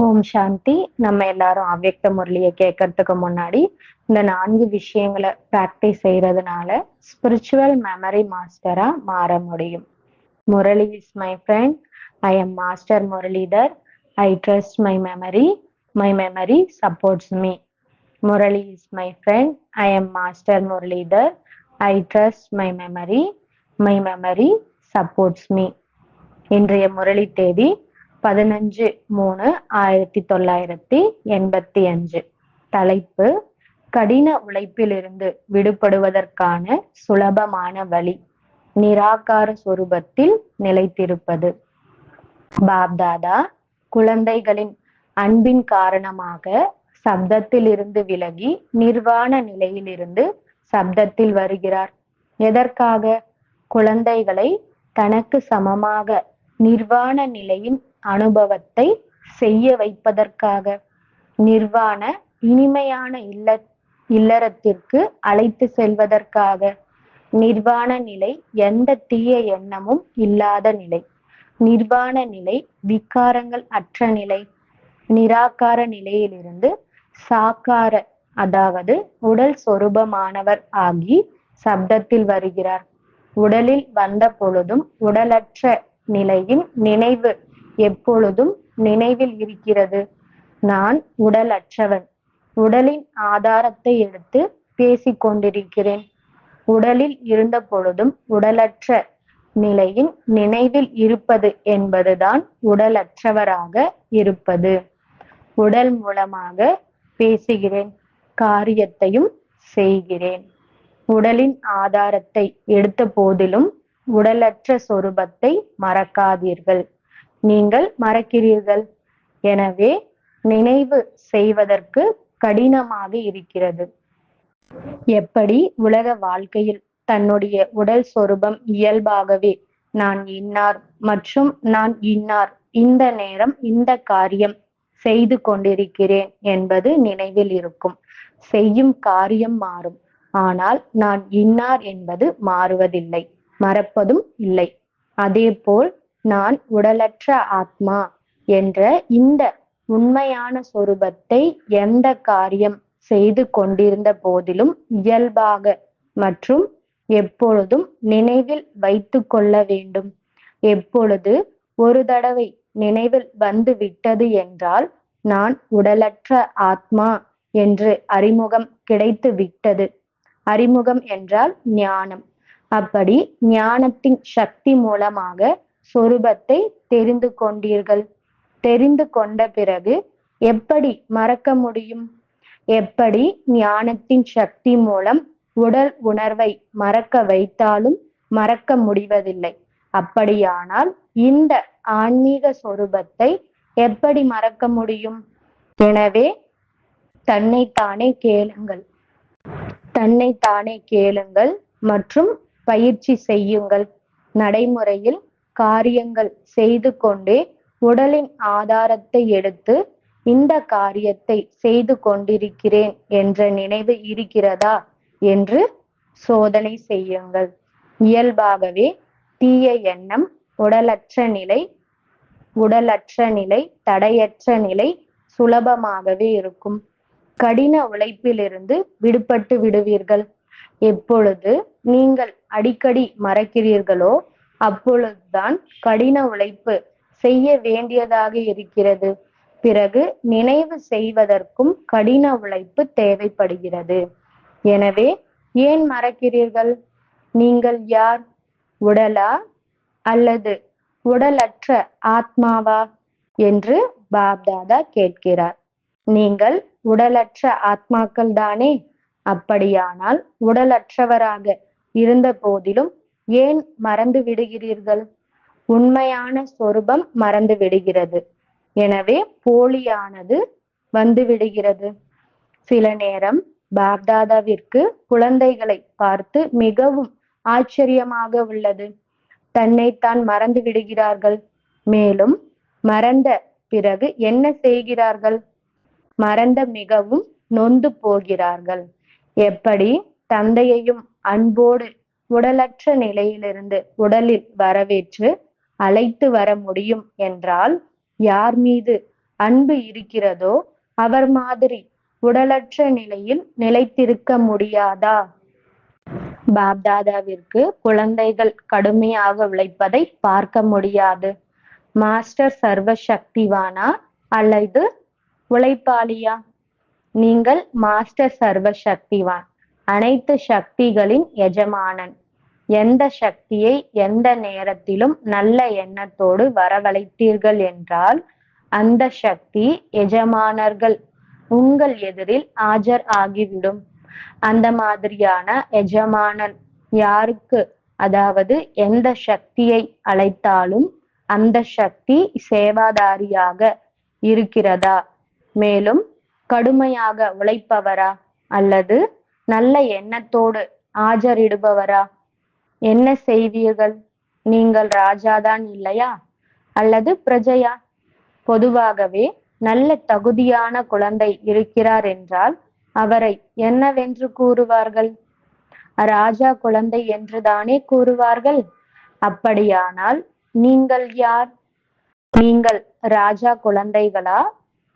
ஓம் சாந்தி. நம்ம எல்லாரும் அவ்யக்த முரளியை கேட்கறதுக்கு முன்னாடி இந்த நான்கு விஷயங்களை பிராக்டிஸ் செய்யறதுனால ஸ்பிரிச்சுவல் மெமரி மாஸ்டரா மாற முடியும். Murali is my friend I am master Muralidhar I trust my memory my memory supports me Murali is my friend I am master Muralidhar I trust my memory my memory supports me இன்றைய முரளி தேதி பதினஞ்சு மூணு ஆயிரத்தி தொள்ளாயிரத்தி எண்பத்தி அஞ்சு. தலைப்பு கடின உழைப்பிலிருந்து விடுபடுவதற்கான சுலபமான வழி. நிராகார சொரூபத்தில் நிலைத்திருப்பது. பாப்தாதா குழந்தைகளின் அன்பின் காரணமாக சப்தத்திலிருந்து விலகி நிர்வாண நிலையிலிருந்து சப்தத்தில் வருகிறார். எதற்காக? குழந்தைகளை தனக்கு சமமாக நிர்வாண நிலையின் அனுபவத்தை செய்ய வைப்பதற்காக நிர்வாண இனிமையான இல்ல இல்லறத்திற்கு அழைத்து செல்வதற்காக நிர்வாண நிலை எந்த தீய எண்ணமும் இல்லாத நிலை. நிர்வாண நிலை விகாரங்கள் அற்ற நிலை. நிராகார நிலையிலிருந்து சாக்கார அதாவது உடல் சொரூபமானவர் ஆகி சப்தத்தில் வருகிறார். உடலில் வந்த பொழுதும் உடலற்ற நிலையின் நினைவு எப்பொழுதும் நினைவில் இருக்கிறது. நான் உடலற்றவன். உடலின் ஆதாரத்தை எடுத்து பேசிக் கொண்டிருக்கிறேன். உடலில் இருந்த பொழுதும் உடலற்ற நிலையின் நினைவில் இருப்பது என்பதுதான் உடலற்றவராக இருப்பது. உடல் மூலமாக பேசுகிறேன். காரியத்தையும் செய்கிறேன். உடலின் ஆதாரத்தை எடுத்த போதிலும் உடலற்ற சொரூபத்தை மறக்காதீர்கள். நீங்கள் மறக்கிறீர்கள். எனவே நினைவு செய்வதற்கு கடினமாக இருக்கிறது. எப்படி உலக வாழ்க்கையில் தன்னுடைய உடல் சொரூபம் இயல்பாகவே நான் இன்னார் மற்றும் நான் இன்னார் இந்த நேரம் இந்த காரியம் செய்து கொண்டிருக்கிறேன் என்பது நினைவில் இருக்கும். செய்யும் காரியம் மாறும். ஆனால் நான் இன்னார் என்பது மாறுவதில்லை. மறப்பதும் இல்லை. அதேபோல் நான் உடலற்ற ஆத்மா என்ற இந்த உண்மையான சொரூபத்தை எந்த காரியம் செய்து கொண்டிருந்த போதிலும் இயல்பாக மற்றும் எப்பொழுதும் நினைவில் வைத்து கொள்ள வேண்டும். எப்பொழுது ஒரு தடவை நினைவில் வந்து விட்டது என்றால் நான் உடலற்ற ஆத்மா என்று அறிமுகம் கிடைத்து விட்டது. அறிமுகம் என்றால் ஞானம். அப்படி ஞானத்தின் சக்தி மூலமாக சொரூபத்தை தெரிந்து கொண்டீர்கள். தெரிந்து கொண்ட பிறகு எப்படி மறக்க முடியும்? எப்படி ஞானத்தின் சக்தி மூலம் உடல் உணர்வை மறக்க வைத்தாலும் மறக்க முடிவதில்லை? அப்படியானால் இந்த ஆன்மீக சொரூபத்தை எப்படி மறக்க முடியும்? எனவே தன்னைத்தானே கேளுங்கள். தன்னைத்தானே கேளுங்கள் மற்றும் பயிற்சி செய்யுங்கள். நடைமுறையில் காரியங்கள் செய்து கொண்டே உடலின் ஆதாரத்தை எடுத்து இந்த காரியத்தை செய்து கொண்டிருக்கிறேன் என்ற நினைவு இருக்கிறதா என்று சோதனை செய்யுங்கள். இயல்பாகவே தீய எண்ணம் உடலற்ற நிலை உடலற்ற நிலை தடையற்ற நிலை சுலபமாகவே இருக்கும். கடின உழைப்பிலிருந்து விடுபட்டு விடுவீர்கள். எப்பொழுது நீங்கள் அடிக்கடி மறக்கிறீர்களோ அப்பொழுதுதான் கடின உழைப்பு செய்ய வேண்டியதாக இருக்கிறது. பிறகு நினைவு செய்வதற்கும் கடின உழைப்பு தேவைப்படுகிறது. எனவே ஏன் மறக்கிறீர்கள்? நீங்கள் யார்? உடலா? அல்லது உடலற்ற ஆத்மாவா? என்று பாப்தாதா கேட்கிறார். நீங்கள் உடலற்ற ஆத்மாக்கள் தானே அப்படியானால் உடலற்றவராக இருந்த போதிலும் ஏன் மறந்து விடுகிறீர்கள்? உண்மையான சொரூபம் மறந்து விடுகிறது. எனவே போலியானது வந்து விடுகிறது. சில நேரம் பாக்தாதாவிற்கு குழந்தைகளை பார்த்து மிகவும் ஆச்சரியமாக உள்ளது. தன்னைத்தான் மறந்து விடுகிறார்கள். மேலும் மறந்த பிறகு என்ன செய்கிறார்கள்? மறந்த மிகவும் நொந்து போகிறார்கள். எப்படி? தந்தையையும் அன்போடு உடலற்ற நிலையிலிருந்து உடலில் வரவேற்று அழைத்து வர முடியும் என்றால் யார் மீது அன்பு இருக்கிறதோ அவர் மாதிரி உடலற்ற நிலையில் நிலைத்திருக்க முடியாதா? பாப்தாதாவிற்கு குழந்தைகள் கடுமையாக உழைப்பதை பார்க்க முடியாது. மாஸ்டர் சர்வ சக்திவானா அல்லது உழைப்பாளியா? நீங்கள் மாஸ்டர் சர்வ சக்திவான் அனைத்து சக்திகளின் எஜமானன். எந்த சக்தியை எந்த நேரத்திலும் நல்ல எண்ணத்தோடு வரவழைத்தீர்கள் என்றால் அந்த சக்தி எஜமானர்கள் உங்கள் எதிரில் ஆஜர் ஆகிவிடும். அந்த மாதிரியான எஜமானன் யாருக்கு? அதாவது எந்த சக்தியை அழைத்தாலும் அந்த சக்தி சேவாதாரியாக இருக்கிறதா? மேலும் கடுமையாக உழைப்பவரா? அல்லது நல்ல எண்ணத்தோடு ஆஜரிடுபவரா? என்ன செய்வீர்கள்? நீங்கள் ராஜாதான் இல்லையா? அல்லது பிரஜையா? பொதுவாகவே நல்ல தகுதியான குழந்தை இருக்கிறார் என்றால் அவரை என்னவென்று கூறுவார்கள்? ராஜா குழந்தை என்றுதானே கூறுவார்கள்? அப்படியானால் நீங்கள் யார்? நீங்கள் ராஜா குழந்தைகளா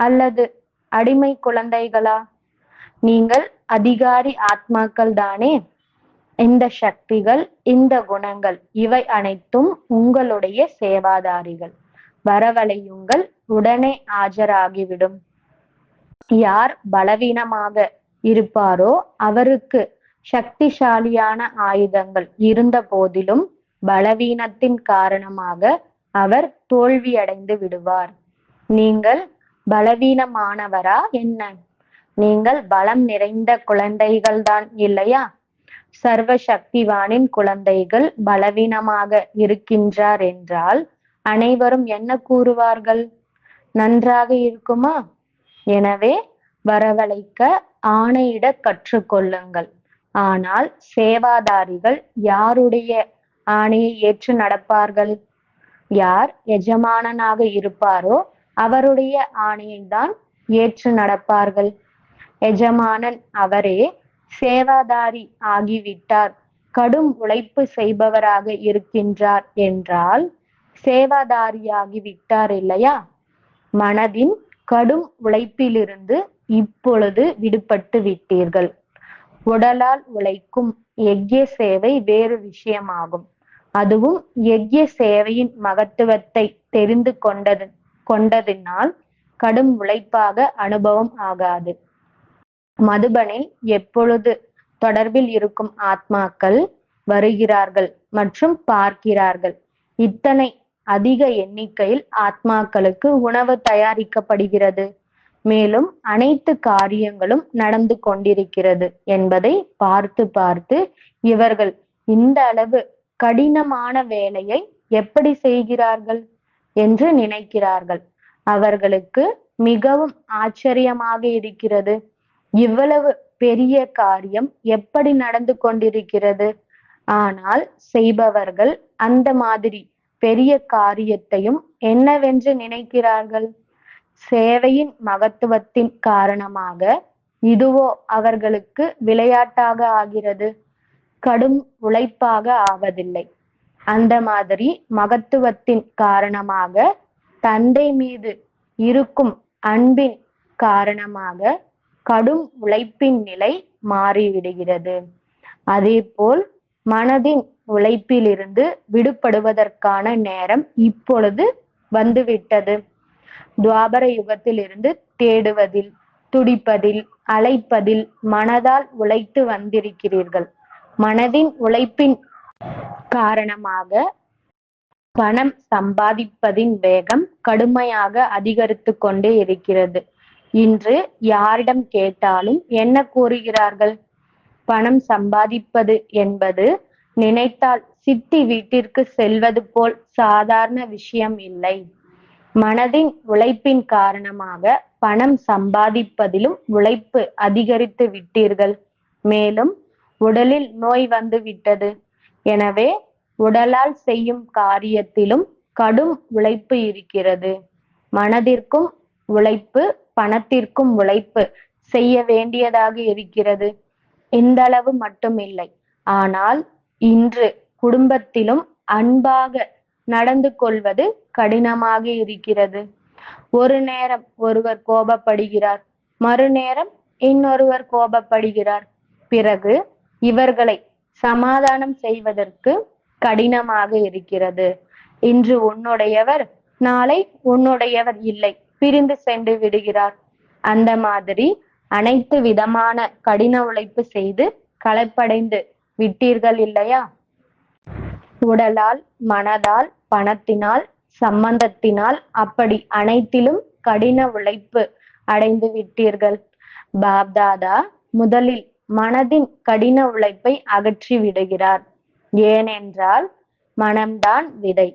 அல்லது அடிமை குழந்தைகளா? நீங்கள் அதிகாரி ஆத்மாக்கள் தானே? இந்த சக்திகள் இந்த குணங்கள் இவை அனைத்தும் உங்களுடைய சேவாதாரிகள். வரவழையுங்கள் உடனே ஆஜராகிவிடும். யார் பலவீனமாக இருப்பாரோ அவருக்கு சக்திசாலியான ஆயுதங்கள் இருந்த போதிலும் பலவீனத்தின் காரணமாக அவர் தோல்வியடைந்து விடுவார். நீங்கள் பலவீனமானவரா என்ன? நீங்கள் பலம் நிறைந்த குழந்தைகள் தான் இல்லையா? சர்வ சக்திவானின் குழந்தைகள் பலவீனமாக இருக்கின்றார் என்றால் அனைவரும் என்ன கூறுவார்கள்? நன்றாக இருக்குமா? எனவே வரவழைக்க ஆணையிட கற்றுக்கொள்ளுங்கள். ஆனால் சேவாதாரிகள் யாருடைய ஆணையை ஏற்று நடப்பார்கள்? யார் எஜமானனாக இருப்பாரோ அவருடைய ஆணையை தான் ஏற்று நடப்பார்கள். எஜமானன் அவரே சேவாதாரி ஆகிவிட்டார். கடும் உழைப்பு செய்பவராக இருக்கின்றார் என்றால் சேவாதாரியாகி விட்டார் இல்லையா? மனதின் கடும் உழைப்பிலிருந்து இப்பொழுது விடுபட்டு விட்டீர்கள். உடலால் உழைக்கும் யஜ்ய சேவை வேறு விஷயமாகும். அதுவும் யஜ்ய சேவையின் மகத்துவத்தை தெரிந்து கொண்டது கொண்டதினால் கடும் உழைப்பாக அனுபவம் ஆகாது. மதுபனில் எப்பொழுது தொடர்பில் இருக்கும் ஆத்மாக்கள் வருகிறார்கள் மற்றும் பார்க்கிறார்கள். இத்தனை அதிக எண்ணிக்கையில் ஆத்மாக்களுக்கு உணவு தயாரிக்கப்படுகிறது. மேலும் அனைத்து காரியங்களும் நடந்து கொண்டிருக்கிறது என்பதை பார்த்து பார்த்து இவர்கள் இந்த அளவு கடினமான வேலையை எப்படி செய்கிறார்கள் என்று நினைக்கிறார்கள். அவர்களுக்கு மிகவும் ஆச்சரியமாக இருக்கிறது. இவ்வளவு பெரிய காரியம் எப்படி நடந்து கொண்டிருக்கிறது? ஆனால் செய்பவர்கள் அந்த மாதிரி பெரிய காரியத்தையும் என்னவென்று நினைக்கிறார்கள்? சேவையின் மகத்துவத்தின் காரணமாக இதுவோ அவர்களுக்கு விளையாட்டாக ஆகிறது. கடும் உழைப்பாக ஆவதில்லை. அந்த மாதிரி மகத்துவத்தின் காரணமாக தந்தை மீது இருக்கும் அன்பின் காரணமாக கடும் உழைப்பின் நிலை மாறிவிடுகிறது. அதேபோல் மனதின் உழைப்பிலிருந்து விடுபடுவதற்கான நேரம் இப்பொழுது வந்துவிட்டது. துவாபர யுகத்திலிருந்து தேடுவதில் துடிப்பதில் அழைப்பதில் மனதால் உழைத்து வந்திருக்கிறீர்கள். மனதின் உழைப்பின் காரணமாக பணம் சம்பாதிப்பதின் வேகம் கடுமையாக அதிகரித்து கொண்டே இருக்கிறது. இன்று யாரிடம் கேட்டாலும் என்ன கூறுகிறார்கள்? பணம் சம்பாதிப்பது என்பது நினைத்தால் சித்தி வீட்டிற்கு செல்வது போல் சாதாரண விஷயம் இல்லை. மனதின் உழைப்பின் காரணமாக பணம் சம்பாதிப்பதிலும் உழைப்பு அதிகரித்து விட்டீர்கள். மேலும் உடலில் நோய் வந்து விட்டது. எனவே உடலால் செய்யும் காரியத்திலும் கடும் உழைப்பு இருக்கிறது. மனதிற்கும் உழைப்பு பணத்திற்கும் உழைப்பு செய்ய வேண்டியதாக இருக்கிறது. இந்த அளவு மட்டும் இல்லை. ஆனால் இன்று குடும்பத்திலும் அன்பாக நடந்து கொள்வது கடினமாக இருக்கிறது. ஒரு நேரம் ஒருவர் கோபப்படுகிறார் மறுநேரம் இன்னொருவர் கோபப்படுகிறார். பிறகு இவர்களை சமாதானம் செய்வதற்கு கடினமாக இருக்கிறது. இன்று உன்னுடையவர் நாளை உன்னுடையவர் இல்லை. பிரிந்து சென்று விடுகிறார். அந்த மாதிரி அனைத்து விதமான கடின உழைப்பு செய்து களைப்படைந்து விட்டீர்கள் இல்லையா? உடலால் மனதால் பணத்தினால் சம்பந்தத்தினால் அப்படி அனைத்திலும் கடின உழைப்பு அடைந்து விட்டீர்கள். பாப்தாதா முதலில் மனதின் கடின உழைப்பை அகற்றி விடுகிறார். ஏனென்றால் மனம்தான் விதை.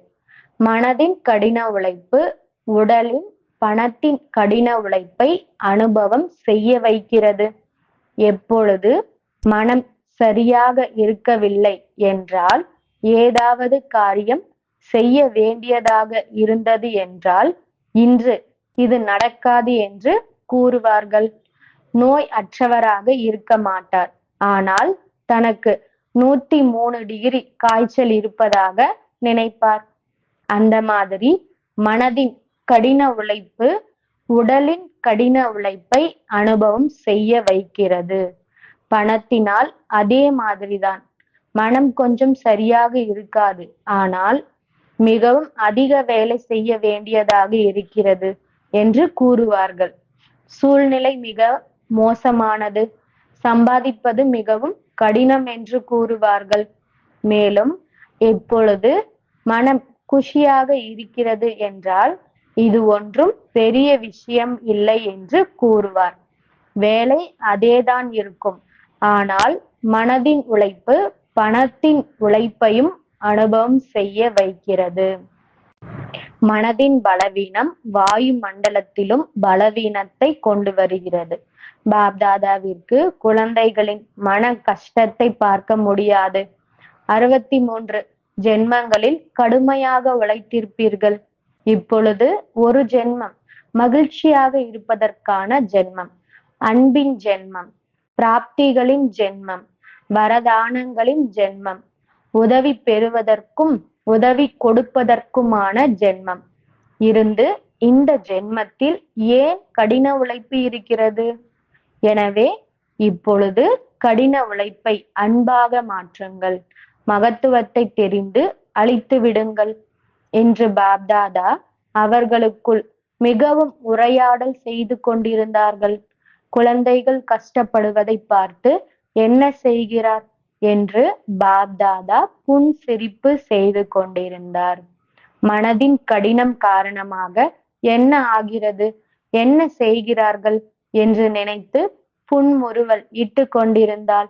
மனதின் கடின உழைப்பு உடலின் பணத்தின் கடின உழைப்பை அனுபவம் செய்ய வைக்கிறது. எப்பொழுது மனம் சரியாக இருக்கவில்லை என்றால் ஏதாவது காரியம் செய்ய வேண்டியதாக இருந்தது என்றால் இன்று இது நடக்காது என்று கூறுவார்கள். நோய் அற்றவராக இருக்க மாட்டார். ஆனால் தனக்கு நூத்தி மூணு டிகிரி காய்ச்சல் இருப்பதாக நினைப்பார். அந்த மாதிரி மனதின் கடின உழைப்பு உடலின் கடின உழைப்பை அனுபவம் செய்ய வைக்கிறது. பணத்தினால் அதே மாதிரிதான். மனம் கொஞ்சம் சரியாக இருக்காது. ஆனால் மிகவும் அதிக வேலை செய்ய வேண்டியதாக இருக்கிறது என்று கூறுவார்கள். சூழ்நிலை மிக மோசமானது. சம்பாதிப்பது மிகவும் கடினம் என்று கூறுவார்கள். மேலும் எப்பொழுது மனம் குஷியாக இருக்கிறது என்றால் இது ஒன்றும் பெரிய விஷயம் இல்லை என்று கூறுவார். வேலை அதேதான் இருக்கும். ஆனால் மனதின் உழைப்பு பணத்தின் உழைப்பையும் அனுபவம் செய்ய வைக்கிறது. மனதின் பலவீனம் வாயு மண்டலத்திலும் பலவீனத்தை கொண்டு வருகிறது. பாப்தாதாவிற்கு குழந்தைகளின் மன கஷ்டத்தை பார்க்க முடியாது. அறுபத்தி மூன்று ஜென்மங்களில் கடுமையாக உழைத்திருப்பீர்கள். இப்பொழுது ஒரு ஜென்மம் மகிழ்ச்சியாக இருப்பதற்கான ஜென்மம். அன்பின் ஜென்மம் பிராப்திகளின் ஜென்மம் வரதானங்களின் ஜென்மம் உதவி பெறுவதற்கும் உதவி கொடுப்பதற்குமான ஜென்மம். இருந்து இந்த ஜென்மத்தில் ஏன் கடின உழைப்பு இருக்கிறது? எனவே இப்பொழுது கடின உழைப்பை அன்பாக மாற்றுங்கள். மகத்துவத்தை தெரிந்து அழித்து விடுங்கள். என்று பாப்தாதா அவர்களுக்குள் மிகவும் உரையாடல் செய்து கொண்டிருந்தார்கள். குழந்தைகள் கஷ்டப்படுவதை பார்த்து என்ன செய்கிறார்? என்று பாப்தாதா புன் சிரிப்பு செய்து கொண்டிருந்தார். மனதின் கடினம் காரணமாக என்ன ஆகிறது? என்ன செய்கிறார்கள்? என்று நினைத்து புன்முறுவல் இட்டு கொண்டிருந்தாள்.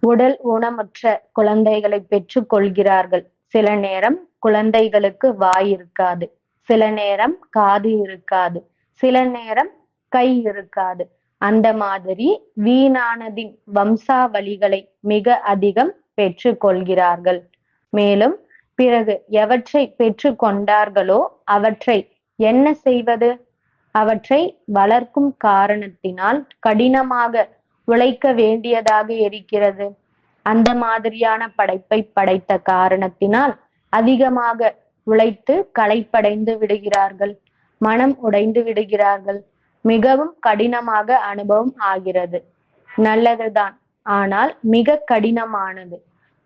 உடல் ஊனமற்ற குழந்தைகளை பெற்றுக் கொள்கிறார்கள். சில நேரம் குழந்தைகளுக்கு வாய் இருக்காது. சில நேரம் காது இருக்காது. சில நேரம் கை இருக்காது. அந்த மாதிரி வீணானதின் வம்சாவளிகளை மிக அதிகம் பெற்று கொள்கிறார்கள் மேலும் பிறகு எவற்றை பெற்று கொண்டார்களோ அவற்றை என்ன செய்வது? அவற்றை வளர்க்கும் காரணத்தினால் கடினமாக உழைக்க வேண்டியதாக இருக்கிறது. அந்த மாதிரியான படைப்பை படைத்த காரணத்தினால் அதிகமாக உழைத்து களைப்படைந்து விடுகிறார்கள் மனம் உடைந்து விடுகிறார்கள். மிகவும் கடினமாக அனுபவம் ஆகிறது. நல்லதுதான். ஆனால் மிக கடினமானது.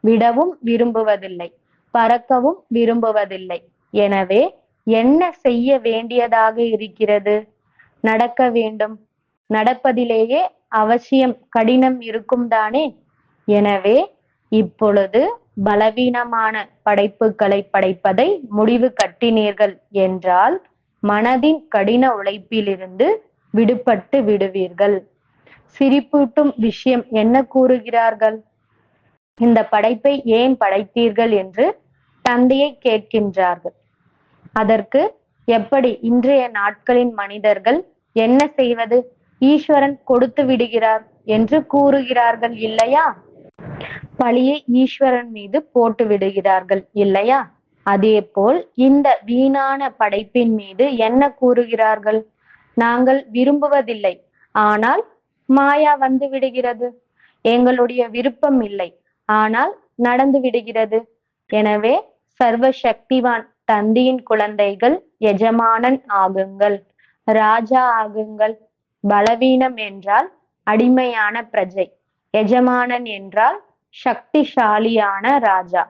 விடவும் விரும்புவதில்லை பறக்கவும் விரும்புவதில்லை. எனவே என்ன செய்ய வேண்டியதாக இருக்கிறது? நடக்க வேண்டும். நடப்பதிலேயே அவசியம் கடினம் இருக்கும் தானே? எனவே இப்பொழுது பலவீனமான படைப்புகளை படைப்பதை முடிவு கட்டினீர்கள் என்றால் மனதின் கடின உழைப்பிலிருந்து விடுபட்டு விடுவீர்கள். சிரிப்பூட்டும் விஷயம் என்ன கூறுகிறார்கள்? இந்த படைப்பை ஏன் படைத்தீர்கள் என்று தந்தையை கேட்கின்றார்கள். அதற்கு எப்படி இன்றைய நாட்களின் மனிதர்கள் என்ன செய்வது? ஈஸ்வரன் கொடுத்து விடுகிறார் என்று கூறுகிறார்கள் இல்லையா? பழியை ஈஸ்வரன் மீது போட்டு விடுகிறார்கள் இல்லையா? அதே போல் இந்த வீணான படைப்பின் மீது என்ன கூறுகிறார்கள்? நாங்கள் விரும்புவதில்லை. ஆனால் மாயா வந்து விடுகிறது. எங்களுடைய விருப்பம் இல்லை. ஆனால் நடந்து விடுகிறது. எனவே சர்வ சக்திவான் தந்தியின் குழந்தைகள் எஜமானன் ஆகுங்கள் ராஜா ஆகுங்கள். பலவீனம் என்றால் அடிமையான பிரஜை எஜமானன் என்றால் சக்திசாலியான ராஜா.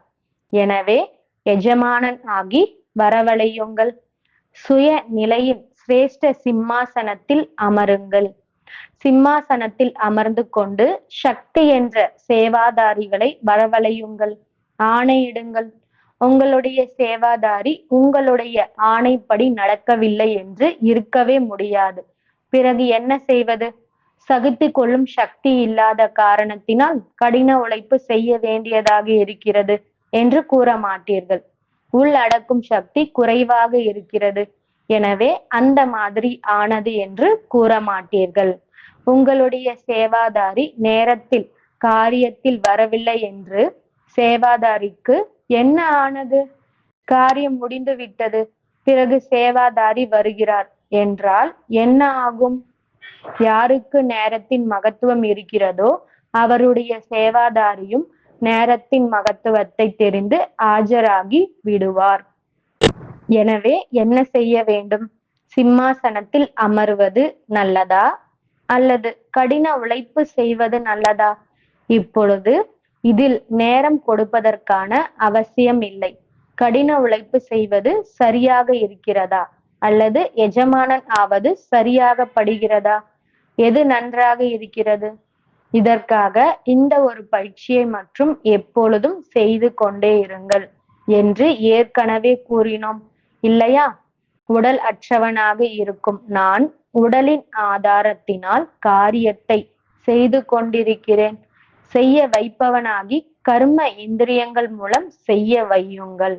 எனவே எஜமானன் ஆகி வரவழையுங்கள். சுய நிலையில் சிரேஷ்ட சிம்மாசனத்தில் அமருங்கள். சிம்மாசனத்தில் அமர்ந்து கொண்டு சக்தி என்ற சேவாதாரிகளை வரவழையுங்கள். ஆணையிடுங்கள் உங்களுடைய சேவாதாரி உங்களுடைய ஆணைப்படி நடக்கவில்லை என்று இருக்கவே முடியாது. பிறகு என்ன செய்வது? சகித்து கொள்ளும் சக்தி இல்லாத காரணத்தினால் கடின உழைப்பு செய்ய வேண்டியதாக இருக்கிறது என்று கூற மாட்டீர்கள். உள்ளடக்கும் சக்தி குறைவாக இருக்கிறது. எனவே அந்த மாதிரி ஆனது என்று கூற மாட்டீர்கள். உங்களுடைய சேவாதாரி நேரத்தில் காரியத்தில் வரவில்லை என்று சேவாதாரிக்கு என்ன ஆனது? காரியம் முடிந்து விட்டது பிறகு சேவாதாரி வருகிறார் என்றால் என்ன ஆகும்? யாருக்கு நேரத்தின் மகத்துவம் இருக்கிறதோ அவருடைய சேவாதாரியும் நேரத்தின் மகத்துவத்தை தெரிந்து ஆஜராகி விடுவார். எனவே என்ன செய்ய வேண்டும்? சிம்மாசனத்தில் அமர்வது நல்லதா? அல்லது கடின உழைப்பு செய்வது நல்லதா? இப்பொழுது இதில் நேரம் கொடுப்பதற்கான அவசியம் இல்லை. கடின உழைப்பு செய்வது சரியாக இருக்கிறதா? அல்லது எஜமானன் ஆவது சரியாக படுகிறதா எது நன்றாக இருக்கிறது? இதற்காக இந்த ஒரு பயிற்சியை மற்றும் எப்பொழுதும் செய்து கொண்டே இருங்கள் என்று ஏற்கனவே கூறினோம். இல்லையா? உடல் அற்றவனாக இருக்கும் நான் உடலின் ஆதாரத்தினால் காரியத்தை செய்து கொண்டிருக்கிறேன். செய்ய வைப்பவனாகி கர்ம இந்திரியங்கள் மூலம் செய்ய வையுங்கள்.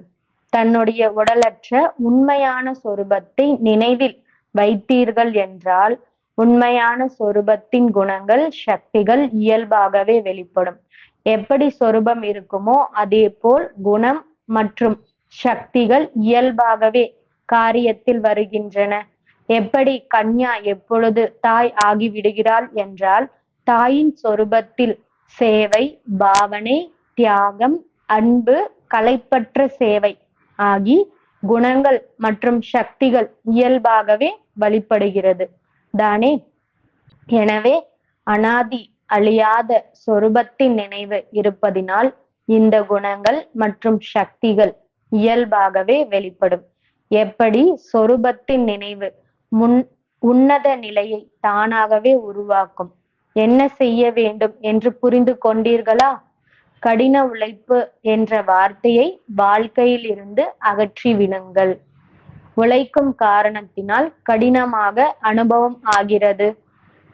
தன்னுடைய உடலற்ற உண்மையான சொரூபத்தை நினைவில் வைத்தீர்கள் என்றால் உண்மையான சொரூபத்தின் குணங்கள் சக்திகள் இயல்பாகவே வெளிப்படும். எப்படி சொரூபம் இருக்குமோ அதே போல் குணம் மற்றும் சக்திகள் இயல்பாகவே காரியத்தில் வருகின்றன. எப்படி கன்யா எப்பொழுது தாய் ஆகிவிடுகிறாள் என்றால் தாயின் சொரூபத்தில் சேவை பாவனை தியாகம் அன்பு கலைப்பற்ற சேவை ஆகி குணங்கள் மற்றும் சக்திகள் இயல்பாகவே வழிபடுகிறது. தானே? எனவே அனாதி அழியாத சொரூபத்தின் நினைவு இருப்பதினால் இந்த குணங்கள் மற்றும் சக்திகள் இயல்பாகவே வெளிப்படும். எப்படி? சொரூபத்தின் நினைவு முன் உன்னத நிலையை தானாகவே உருவாக்கும். என்ன செய்ய வேண்டும் என்று புரிந்து கொண்டீர்களா? கடின உழைப்பு என்ற வார்த்தையை வாழ்க்கையில் இருந்து அகற்றி விடுங்கள். உழைக்கும் காரணத்தினால் கடினமாக அனுபவம் ஆகிறது.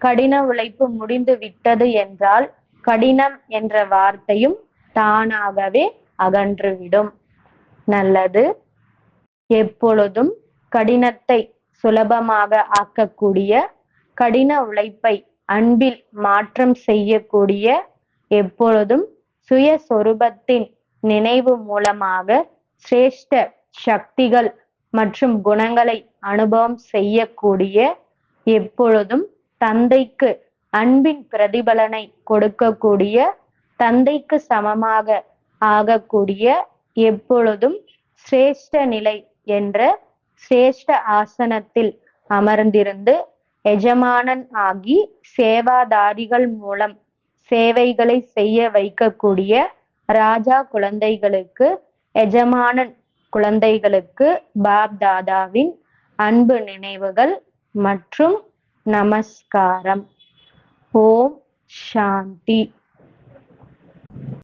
கடின உழைப்பு முடிந்து விட்டது என்றால் கடினம் என்ற வார்த்தையும் தானாகவே அகன்றுவிடும். நல்லது. எப்பொழுதும் கடினத்தை சுலபமாக ஆக்கக்கூடிய கடின உழைப்பை அன்பில் மாற்றம் செய்யக்கூடிய எப்பொழுதும் சுயஸ்வரூபத்தின் நினைவு மூலமாக சிரேஷ்ட சக்திகள் மற்றும் குணங்களை அனுபவம் செய்யக்கூடிய எப்பொழுதும் தந்தைக்கு அன்பின் பிரதிபலனை கொடுக்கக்கூடிய தந்தைக்கு சமமாக ஆகக்கூடிய எப்பொழுதும் சிரேஷ்ட நிலை என்ற சிரேஷ்ட ஆசனத்தில் அமர்ந்திருந்து எஜமானன் ஆகி சேவாதாரிகள் மூலம் சேவைகளை செய்ய வைக்கக்கூடிய ராஜா குழந்தைகளுக்கு எஜமானன் குழந்தைகளுக்கு பாப் தாதாவின் அன்பு நினைவுகள் மற்றும் நமஸ்காரம். ஓம் சாந்தி.